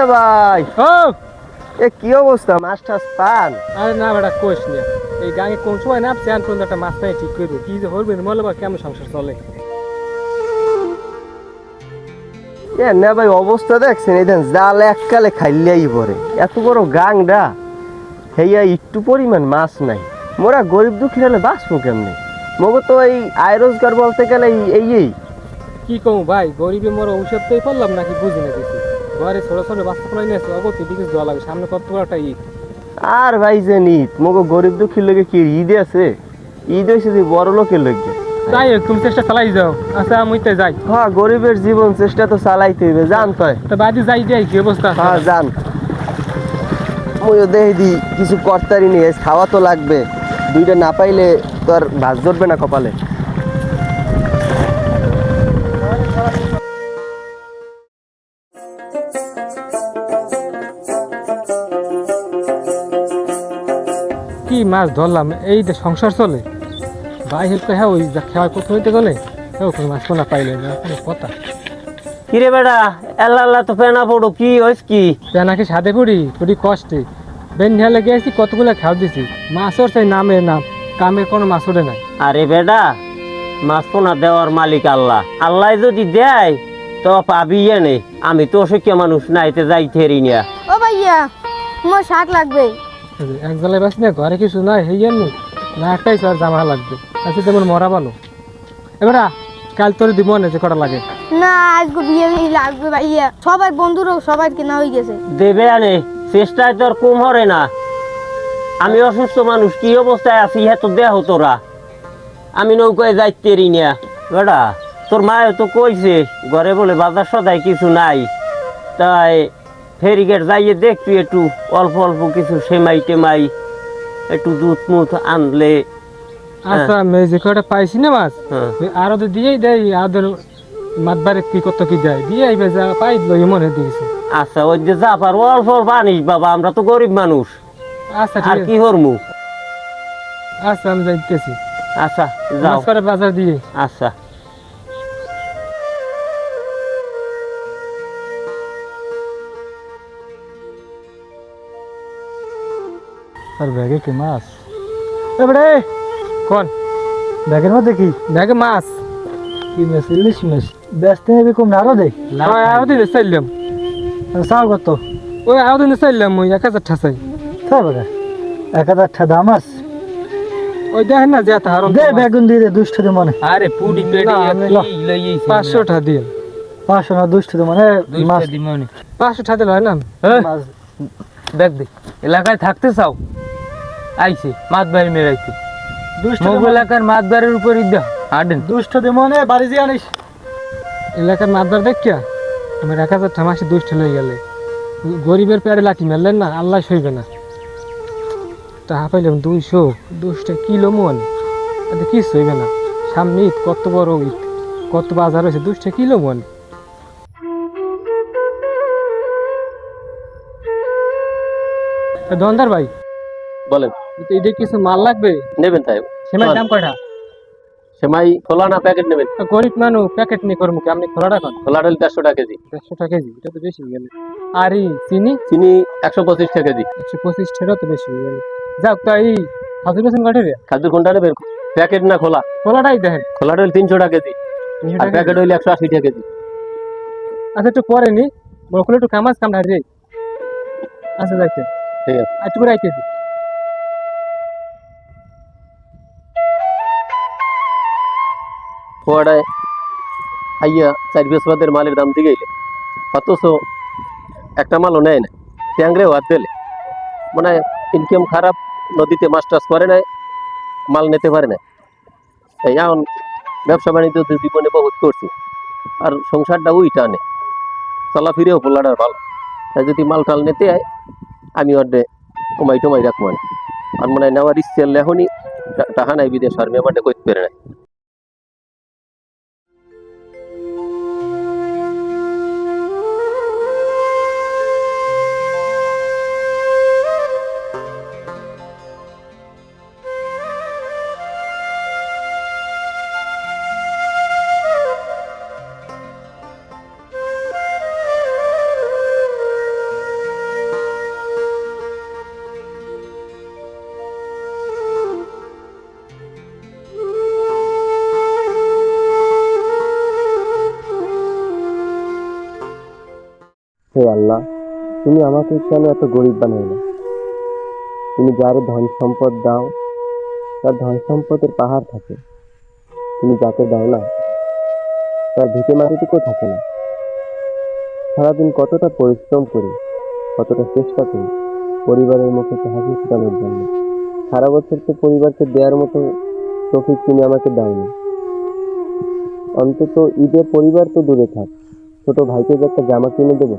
One ভাই। ও এ কি অবস্থা? মাছ টাছ পান? আরে না বেটা কোষ নিয়ে এই গাঙে কোন সময় না একটা মাছ নাই ঠিক করবে কি যে হরবে মলে বা কেমন সংসার চলে? এ না ভাই অবস্থা দেখছেন এই দেন জাল এককালে খাইলেই পরে এত বড় গাংডা। হেয়া একটু পরিমাণ মাছ নাই। মোরা গরিব দুঃখী হলে বাঁচবো কেমনে? মগো তো এই আয় রোজগার বলতে গেলে এই- এই কি কমু ভাই গরিবে মোরা ঔষধ তো পারলাম নাকি বুঝি না কিছু? ঘরে ছোট ছোট বাচ্চা ফলাই নিয়ে আসছে অগতি দিকে দেওয়া লাগে সামনে কত বড় একটা ঈদ। আর ভাই যে নিত মগো গরিব দুঃখীর লোকে কি ঈদ আছে? ঈদ হয়েছে যে বড় লোকের লোকে যাই হোক তুমি চেষ্টা চালাই যাও। আচ্ছা আমি তো যাই। হ্যাঁ গরিবের জীবন চেষ্টা তো চালাইতে হইবে জানতো তো বাদি যাই যাই কি অবস্থা? হ্যাঁ জান। মুইও দেখি দি কিছু কর্তারি নিয়ে খাওয়া তো লাগবে। দুইটা না পাইলে তো আর ভাত জড়বে না কপালে। মাছ ধরলাম এই যে সংসার চলে। ভাই হেল্প হ্যাঁ ওই যা খেয়াল করতে হইতে গেলে হ্যাঁ মাছ কোনা পাইলে না কথা। কিরে বেটা আল্লাহ আল্লাহ তো পেনা পড়ো কি হইস কি? নাকি সাদে পড়ি? পড়ি কষ্টে। বেন লেগে আসি কতগুলো খাও দিছি। মাছর সেই নামে নাম কামের কোনো মাছ ওঠে নাই। আরে বেটা মাছ পোনা দেওয়ার মালিক আল্লাহ। আল্লাহ যদি দেয় তো পাবি নে আমি তো অসুখ্য মানুষ নাইতে যাই হেরি নিয়া ও ভাইয়া মোর শাক লাগবে। এক না ঘরে কিছু নাই হেই নি না একটাই স্যার জামা লাগবে। আচ্ছা তেমন মরা ভালো এবারা কাল তোর দিব না যে কটা লাগে। না আজকে বিয়ে লাগবে ভাইয়া সবাই বন্ধুরও সবাই কেনা হয়ে গেছে। দেবে আনে চেষ্টায় তোর কম হরে না। আমি অসুস্থ মানুষ কি অবস্থায় আছি হ্যাঁ তো দেহ তোরা। আমি নৌকায় যাইতে হেরি নিয়া বেটা তোর মায়ে তো কইছে ঘরে বলে বাজার সদাই কিছু নাই। তাই ফেরিগেট যাইয়ে দেখবি একটু অল্প অল্প কিছু সেমাই টেমাই একটু দুধ মুধ আনলে আচ্ছা আমি যে কটা পাইছি না মাছ হ্যাঁ। আরও তো দিয়েই দেয় আদের মাতবারে কি কত কি দেয় দিয়ে আইবে যা পাই দিল মনে দিয়েছে। আচ্ছা ওই যে যা পারব অল্প অল্প আনিস বাবা আমরা তো গরিব মানুষ। আচ্ছা আর কি হরমু আচ্ছা আমি যাইতেছি। আচ্ছা যাও। বাজার দিয়ে? আচ্ছা। আর ব্যাগে কি মাছ? এবারে কোন? ব্যাগের মধ্যে কি? ব্যাগে মাছ। কি মাছ ইলিশ মাছ? ব্যস্ত হবে কম নারো দেখ। ওই আরও দিন চাইলাম। চাও কত? ওই আরও দিন চাইলাম ওই এক হাজার ঠাসাই তাই বাগা এক হাজার টা দাম আস ওই দেখেন না যে হার দে বেগুন দিয়ে দে দুষ্ট দে মনে। আরে পুডি না, আমি ল- পাঁচশো টা দিয়ে। পাঁচশো না দুষ্ট দে মনে মাছ। পাঁচশো টা দিলে হয় না? মাছ। দেখ দে এলাকায় থাকতে চাও? আইছে মাত বাড়ি মেরাইতে দুষ্ট মগ এলাকার মাত বাড়ির উপর ইদা হাডেন দুষ্ট দে মনে বাড়ি যে আনিস। এলাকার মাতবার দেখিয়া আমার এক হাজার টা মাসে দুষ্ট হয়ে গেলে। গরিবের পেয়ারে লাঠি মারলেন না আল্লাহ সইবে না। টাকা পাইলাম দুইশো দুশটা কিলো মন। কি সইবে না। সামনে ঈদ কত বড় ঈদ। কত বাজার হয়েছে দুশটা কিলো মন। দন্দার ভাই। বলেন। এটা কিছু মাল লাগবে? নেবেন তাই। সেমাই দাম কয়টা? সেমাই খোলা না প্যাকেট নেবেন? গরিব মানুষ প্যাকেট নিয়ে করব আপনি খোলা রাখুন খোলা ডাল দেড়শো টাকা কেজি। দেড়শো টাকা কেজি এটা তো বেশি হয়ে গেলে। আর এই চিনি? চিনি একশো পঁচিশ টাকা কেজি। একশো পঁচিশ টাকা তো বেশি হয়ে গেল। যাক তো এই হাজার পেছন কাঠে খাদ্য কোনটা নেবেন প্যাকেট না খোলা। খোলাটাই দেখেন। খোলা ডাল তিনশো টাকা কেজি। আর প্যাকেট হইলে একশো আশি টাকা কেজি। আচ্ছা একটু পরে নি। বকুলে একটু কামাজ কাম রে আচ্ছা যাইতে। ঠিক আছে। একটু করে আইতেছি পোয়াডায় আইয়া চার বৃহস্পতির মালের দাম দিয়ে গেলে অথচ একটা মালও নেয় না ট্যাংরেও হাত দিলে। মানে ইনকাম খারাপ নদীতে মাছ টাছ করে নাই মাল নিতে পারে না তাই এখন ব্যবসা বাণিজ্য জীবনে বহুত করছি আর সংসারটা ওই টানে চলাফিরেও পোলাটার ভালো। তাই যদি মাল টাল নিতে হয় আমি অর্ডে কমাই টমাই রাখব। আর মনে হয় নেওয়ার ইচ্ছে লেখনি টাকা নাই বিদেশ, আর মেমাটে করতে পারে না হে আল্লাহ, তুমি আমাকে কেন এত গরিব বানাইলে? তুমি যার ধন সম্পদ দাও, তার ধন সম্পদের পাহাড় থাকে। তুমি যাকে দাও না, তার ভিটে মাটিটুকু থাকে না। সারাদিন কতটা পরিশ্রম করি, কতটা চেষ্টা করি, পরিবারের মুখে হাসি ফোটানোর জন্য। সারা বছর তো পরিবারকে দেওয়ার মতো তফিক তুমি আমাকে দাওনি। অন্তত ঈদে পরিবার তো দূরে থাক। ছোট ভাইকে যে একটা জামা কিনে দেবো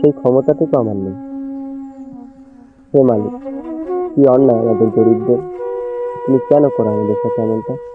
সেই ক্ষমতাটুকু আমার নেই। হে মালিক, কি অন্যায় আমাদের গরিবদের তুমি কেন করো আমাদের সাথে এমনটা?